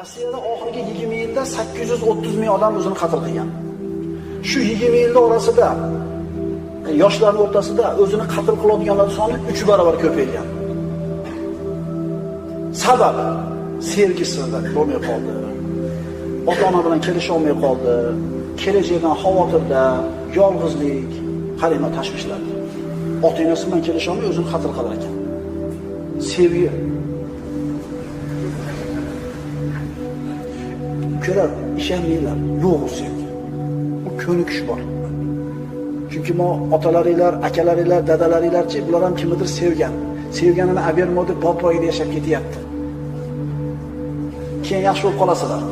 Rossiyada oxirgi 20 yilda 830 ming odam o'zini qatl qilgan. Shu 20 yilda orasida e, yoshlarning o'rtasida o'zini qatl qiladiganlar soni 3 barobar ko'paygan. Sababi sevgisi bo'lmay qoldi. Ota-ona bilan kelisha olmay qoldi. Kelajakdan xavotirda, yolg'izlik, qarama tashvishlar. Ota-onasi bilan kelisha olmay o'zini qatl qilar ekan. Sevgi ko'rib ishonmanglar yo'q u sevgi. Bu ko'nikish bor chunki mo otalaringlar akalaringlar dadalaringlarchi bular ham kimnidir sevgan sevganini berma deb bopoyida yashab ketyapti keyin yaxshi bo'lib qolasizlar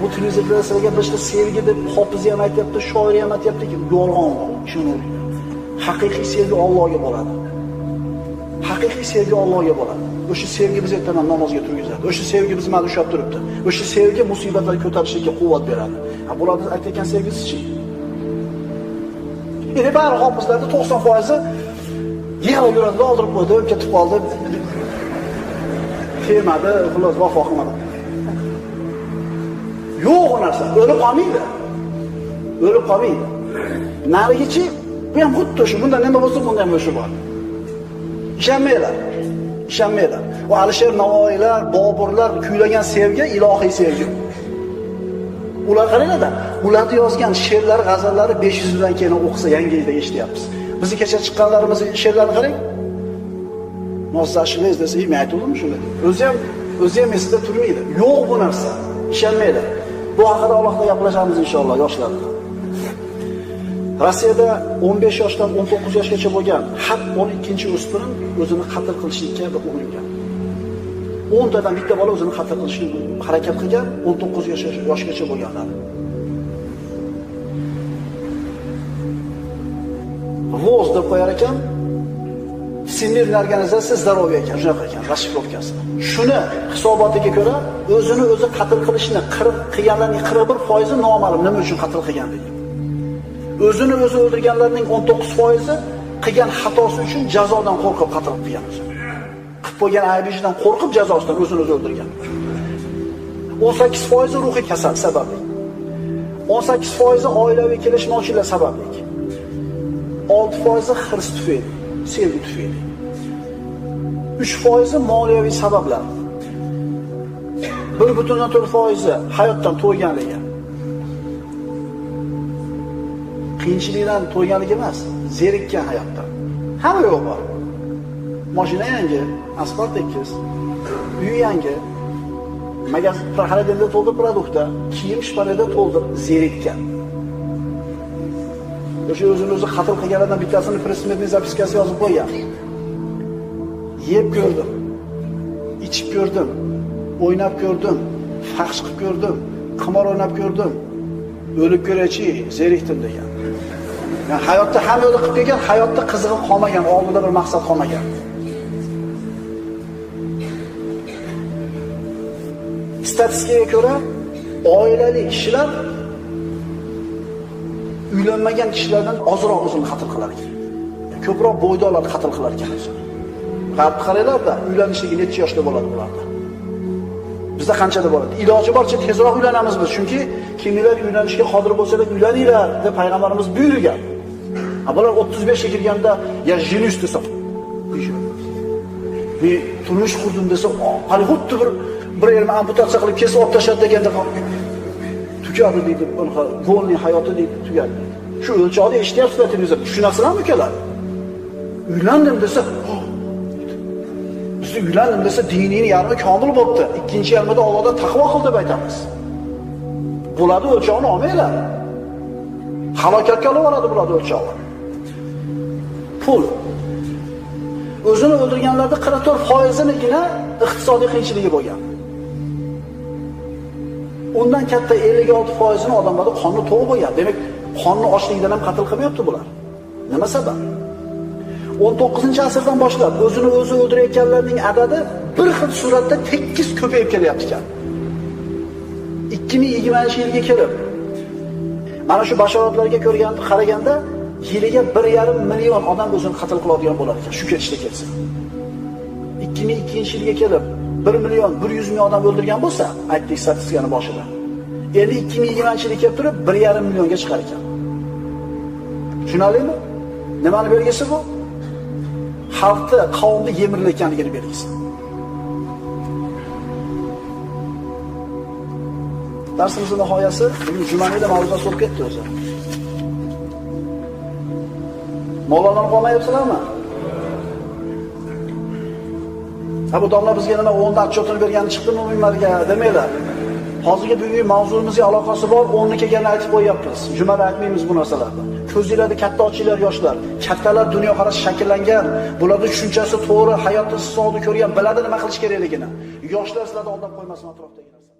bu televizorda sizlarga bir ishda sevgi deb hofizi ham aytyapti shoiri ham aytyaptiki yolg'on bu ishonaveringlar haqiqiy sevgi Allohga bo'ladi haqiqiy sevgi Allohga bo'ladi. O'sha sevgi biz ertaman namozga turgizadi. O'sha sevgi bizni mana ushlab turibdi. O'sha sevgi musibatlarni ko'tarishga quvvat beradi. Bularni aytayotgan sevgisi-chi? Endi bari hofizlarda 90% yig'lab yuradi, oldirib qo'ydi, ketib qoldi. Kelmadi, xullas vafo qilmadi. Yo'q u narsa, o'lib qolmaydi. O'lib qolmaydi. Narigichi bu ham xuddi shu. Bunda nima bo'lsa, bunda ham o'sha bor. Ishonmanglar. Ishonmanglar. Va Alisher Navoiylar, Boburlar kuylagan sevgi ilohiy sevgi. Ular qaranglar, ularni yozgan she'rlar, g'azallari 500 yildan keyin o'qisa yangi yilda eshityapmiz. Bizni kecha chiqqanlarimiz she'rlarni qarang. Nosashimiz desa, "Men aytdim shuni." O'zi ham o'zi ham esida turmaydi. Yo'q bu narsa. Ishonmanglar. Bu haqida Allohga gaplashamiz inshaalloh yoshlar. Rossiyada 15 yoshdan 19 yoshgacha bo'lgan har 12 o'spirin o'zini qatl qilishlikka uringan. 10 tadan bitta bola o'zini qatl qilishga harakat qilgan 19 yoshgacha bo'lganlar. VOZ deb qo'yar ekan. всемирный organizatsiya здоровья ekan, shunaqa ekan, расшифровкasi. Shuni hisobotiga ko'ra o'zini o'zi qatl qilishni 40 qilganlarning 41% noma'lum nima uchun qatl qilganligi. O'zini o'zi o'ldirganlarning 19% qilgan xatosi uchun jazodan qo'rqib qatl qilgan. Qilib qo'ygan aybidan qo'rqib jazosidan o'zini o'zi o'ldirgan. 18% ruhiy kasal sababli. 18% oilaviy kelishmovchilik sababli. 6% hirs tufayli, sevgi tufayli. 3% moliyaviy sabablar. 1.4% hayotdan to'yganligi. Qiyinchilikdan to'yganlik emas, zerikkan hayotda. Hamma yo'q bor. Mashina yangi, asfalt tekis, uy yangi, magazin xaridenda to'ldir produktda, kiyim shparada to'ldir, zerikkan. O'sha o'zini o'zi qatl qilganlardan bittasini pressmetning zapiskasi yozib qo'ygan. Yeb ko'rdim. Ichib ko'rdim. O'ynab ko'rdim. Faxsh qilib ko'rdim. Qimor o'ynab ko'rdim. O'lib ko'rachi, zerikdim degan. Yani hayotda hamma yo'lda qilib kelgan, hayotda qizig'i qolmagan, oldida bir maqsad qolmagan. Statistikaga ko'ra oilali kishilar uylanmagan kishilardan ozroq o'zini qatl qilar ekan. Ko'proq bo'ydoqlarni qatl qilar ekan. G'arbni qaranglarda, uylanishligi necha yoshda bo'ladi bularda? Bizda qanchada bo'ladi? Iloji boricha tezroq uylanamiz biz, chunki kimlar uylanishga qodir bo'lsalar uylaninglar deb payg'ambarimiz buyurgan. Bular 35 ga kirganda ya jenus desa, bir turmush qurdim desa, hali xuddi bir bir yerini amputatsiya qilib kesib olib tashladi deganda tugadi deydi, golning hayoti deydi, tugadi. Shu o'lchovda eshityapsizlar televizorda. Shu narsalarmi ukalar? Uylandim desa, biz uylandim desa dinini yarmi komil bo'libdi. Ikkinchi yarmida Allohdan taqvo qil deb aytamiz. Bo'ladi o'lchovni olmanglar. Halokatga olib boradi bular o'lchovni. Pul. O'zini o'ldirganlarda 44%nigina iqtisodiy qiyinchiligi bo'lgan. Undan katta 56%ni odamlarda qonni to'g'ri bo'lgan. Demak, qonni ochlikdan ham qatl qilmayapti bular. Nima sabab? 19-asrdan boshlab o'zini o'zi o'ldirayotganlarning adadi bir xil suratda tekis ko'payib kelyapti ekan. 2020-yilga kelib mana shu bashoratlarga ko'rganda qaraganda yiliga 1,5 million odam o'zini qatl qiladigan bo'lar ekan shu ketishda ketsa. 2002-yilga kelib 1 million 100 ming odam o'ldirgan bo'lsa, aytdik statistikani boshida. Endi 2020 yili kelib turib 1,5 millionga chiqar ekan. Tushunarlimi? Nimani belgisi bu? Xalqni, qavmni yemirilayotganligini belgisi. Darsimizning nihoyasi bugun jumanida mavzusi bo'lib ketdi o'zi. Mavlonani qolmayapsizlarmi? Ha bu domla bizga nima 10 ta отчетini bergani chiqdimi minbarga demanglar. Hozirgi bugungi mavzumizga aloqasi bor, 10ni kelganini aytib qo'yapmiz. Jumada aytmaymiz bu narsalarni. Ko'zinglarni katta ochinglar yoshlar. Kattalar dunyoqarashi shakllangan, bularning tushunchasi to'g'ri, hayotni istiqbolni ko'rgan, biladi nima qilish kerakligini. Yoshlar sizlarni aldab qo'ymasin atrofdagi narsa.